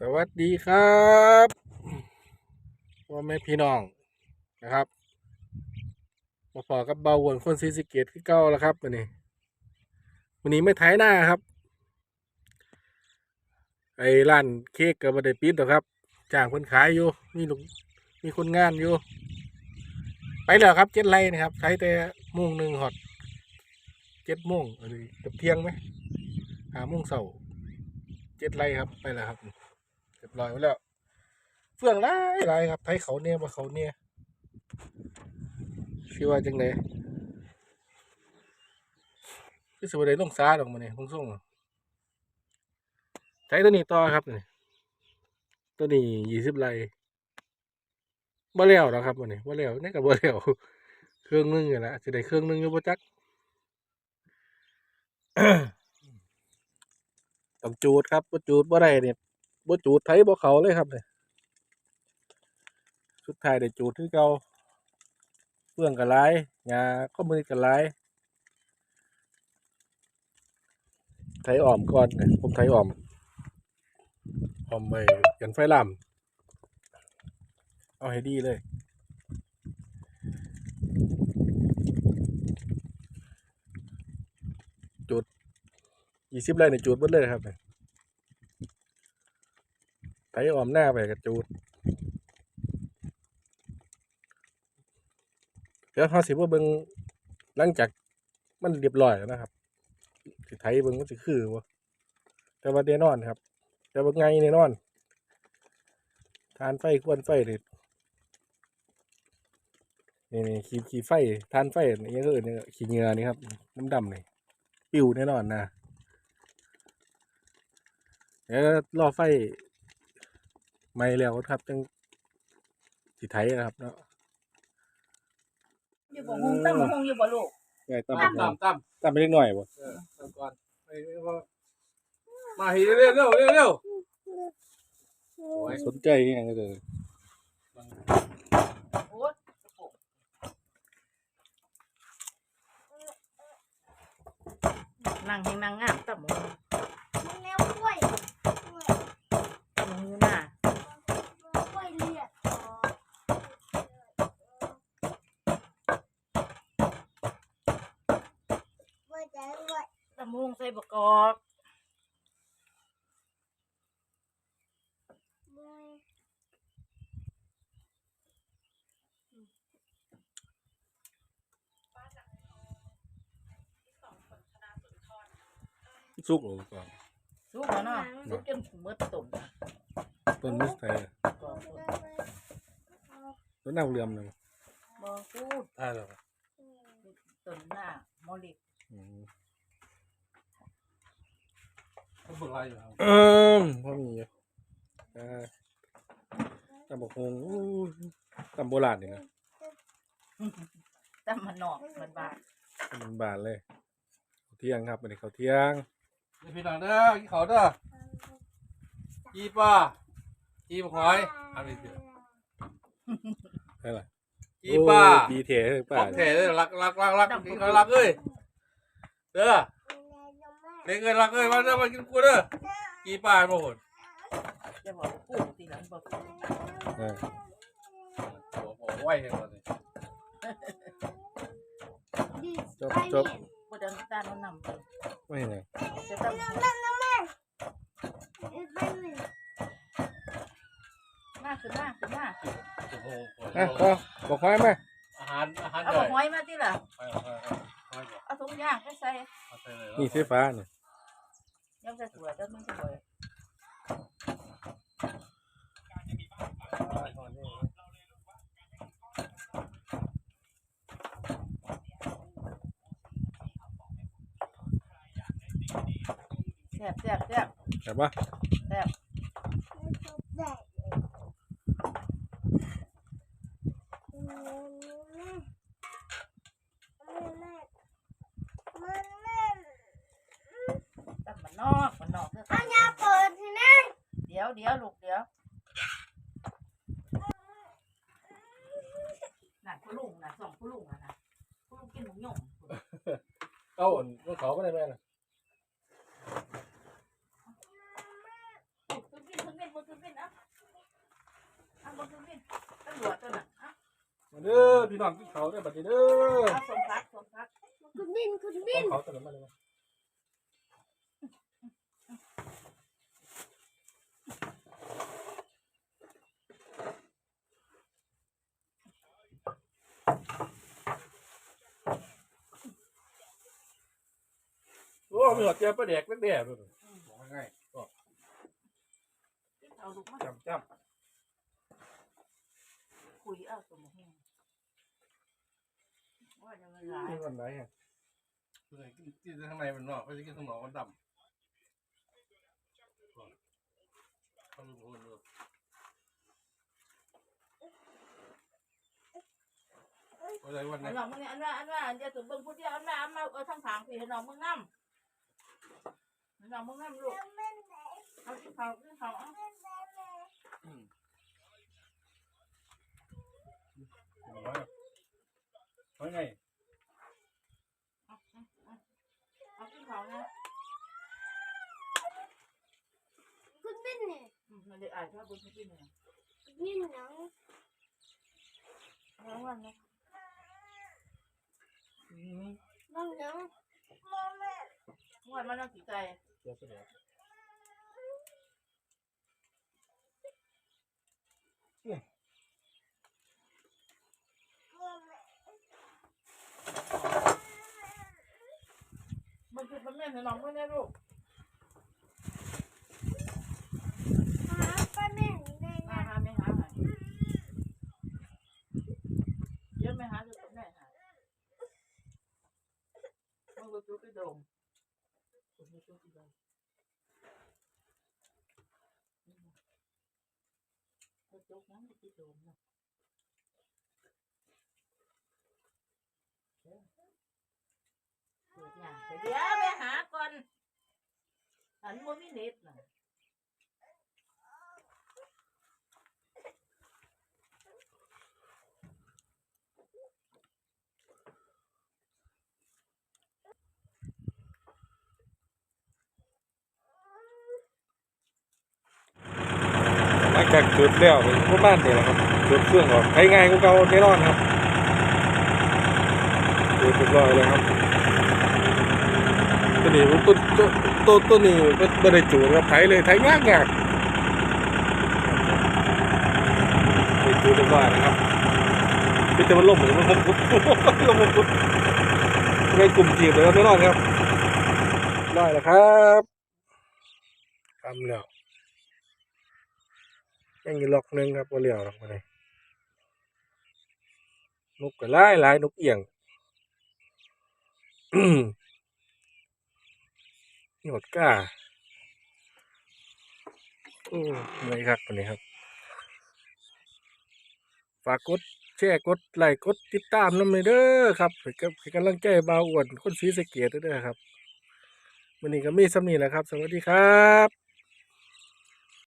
สวัสดีครับพ่อแม่พี่น้องนะครับมาพอกับเบาวนคนซีสะเกตที่เก้าแล้วครับวันนี้วันนี้ไม่ไถหน้าครับ ไอ้ร้านเค้กกับบัไดปิดหรอกครับจ้างคนขายอยู่มีลูกมีคนงานอยู่ ไปแล้วครับเจ็ดไรนะครับใช้แต่มุ่งหนึ่งหอดเจ็ดโมงอะไรกับเที่ยงไหมหาโมงเสาร์เจ็ดไรครับไปแล้วครับ เรียบร้อยไว้แล้ว เฟื่องไรไรครับไทยเขาเนี่ยมาเขาเนี่ยชื่อว่าจังไดคือสิบได้ลงซาดอกมาเนี่ยลงส่งใช้ตัวนี้ต่อครับนี่ตัวนี้ยี่สิบไรบ่แล้วแล้วครับวันนี้บ่แล้วนี่กับบ่แล้วเครื่องนึงอยู่แล้วจะได้เครื่องนึงอยู่บ่จักต้องจูดครับบ่จูดบ่ได้เนี่ย บ่จูดไทยบ่เขาเลยครับเนี่ยสุดท้ายได้จูดคือเก่าเพื่องกับหลายาข้อมือกับหลายไทยอ่อมก่อนผมไทยอ่อมอ่อมไปกันไฟลามเอาให้ดีเลยจุดยี่สิบไร่ในจุดหมดเลยครับเนี่ย ไถออมหน้าไปกับจูดเดี๋ยวเขาสิว่าเบิงหลังจากมันเรียบร้อยแล้วนะครับ สิไถเบิงมันสิคือวะแต่ว่าแน่นอนครับ แต่ว่าไงแน่นอน ทานไฟควนไฟเลยนี่นี่ขีขีไฟทานไฟนี่ก็คือเนี่ยขีเหงือนี่ครับน้ำดำนี่ปิวแน่นอนนะเดี๋ยวรอไฟ ไม่แล้วครับจังสิไทยนะครับเนาะอยู่บ่ฮงตั้งบ่ฮงอยู่บ่ลูกไงตั้มตั้มตั้มตั้มตั้มไปเล็กหน่อยบ่เออทำก่อนไปว่ามาเฮีเร็วเร็วเร็วเร็วโอ้ยสนใจนี่ยังก็เลยโอ้นั่งแหงนั่งงามตั้งบ่ฮงมันแนวกล้วยกล้วย มึงอยู่หน้าก ล้วยเลียดกล้วยใจกล้วย ตั้งบ่ฮงใส่ประกอบกล้วยสุกหรือเปล่าสุกแล้วเนาะสุกจนหมดตุ่มต้นมิสไทยก็ต้นน้ำเรือมหนึ่งบ่พูดอ่าแล้วต้นหน้าหมอลิก อืมเขาฝึกอะไรอยู่ครับเออพ่อมีอยู่อ่าตำบกฮงอู้ตำโบราณนี่นะตั้งมันนอกมันบาดมันบานเลยข้าวเที่ยงครับวันนี้ข้าวเที่ยงเดี๋ยวพี่น้องเด้อกินเขาวเด้อจีปลาจีบหอยอันนี้สิใช่ไหมจีปลาดีเทเลยป้า ของแท้เลยรักรักรักรักกินเขารักเอ้ยเด้อ เด็กเอ้ยรักเอ้ยมาเด้อมากินกูเด้อจีปลาบ่หดจะบอกว่ากูตีหลังบ่กูเออโอ้โหไหวแค่ตอนนี้จบจบบ่ดังตาลนำไปไม่ไงจะตั้งมาขึ้นมาขึ้นมาโอ้โหอะก็บอกไว้ไหมอาหารอาหารเอาใหบ่ญ่หอยมาติล่ะไปเอาไปเอาไปเอาเอาถุงย่างไปใส่เอาไปเลยนี่ไฟฟ้าเนี่ย ยังจะสวยแล้วมึงจะสวยแซ่บแซ่บแซ่บ แต่ปะแซ่บ เดี๋ยวลูกเดี๋ยวน่ะคุณลุงน่ะสองคุณลุงน่ะนะคุณลุงกินหมูหย่งเอ้าลูกเขาก็ได้แม่น่ะคุณกินคุณกินคุณกินอะอะคุณกินตำรวจตัวน่ะอะมาเด้อพี่น้องกินเขาได้บัดนี้เด้อเอาสมพักสมพักคุณบินขึ้นบินเขาตำรวมาเลย นะโอ้มีหัวเจียประเด็กนักเดียด้วยบอกง่ายกินเอาลูกมาจำจคุยเอาสมแห้งว่าจะมันหลาำยที่วันไหนฮะๆเพื่อกินกินข้างในมันนอกไม่ใช่กินข้างนอกมันดำเขาดูคนดูอะไรวันอันี้นนั้นมึงเนี่ยอันนั้นอันนั้นเดี๋ยวถึงเบิ่งผู้เดียวอันนั้นอันนั้นเอาทั้งทางพี่อันนั้นมึงน้ำอันนั้นมึงน้ำลูกเอาที่เขาที่เขาเอาว่าไงเอาเอาที่เขานะคุ วันมันต้องกี่ใจเจียประเด็กมองแม่มันคือมันแม่ในน้องเพื่อนลูกหาป้าแม่ได้หานะหาไม่หาหาเยอะไม่หาจะแม่หามันก็จุกไปโดมมันก็จุกไปโดม ก็จุกนั้นก็ไปโดมนะเกิดหยังเดี๋ยวไปหาก่อนอันมันไม่เน็ตนะ หลัง จากจุดแล้วป็นพวกบ้านเนี่ยแหละครับจุดเครื่องออกใช้ง่ายกว่าเกาแน่นอนครับจุดเรียบร้อยเลยครับตัวนี้ตัวตัวตัวนี้ก็ไม่ได้จูดครับไถเลยไถยากยากไปจูดเรียบร้อยนะครับพี่จะมันล่มเหมือนมันผมล่มผมผมในกลุ่มจีบเลยครับแน่นอนครับได้แล้วครับทำแล้ว ยังอยู่ล็อกหนึงครับบ่เหลียวหรอกมาเลยนกก็หลายลายนกเอียงนี่หดก้าโอ้ไม่ครับวันนี้ครับ ฝากกดแชร์กดไลค์กดติดตามน้ำเลยเด้อครับเพื่อเป็นกำลังใจบาอ้วนคนสีสเกียดเด้อครับวันนี้ก็มีสำนีแหละครับ สวัสดีครับ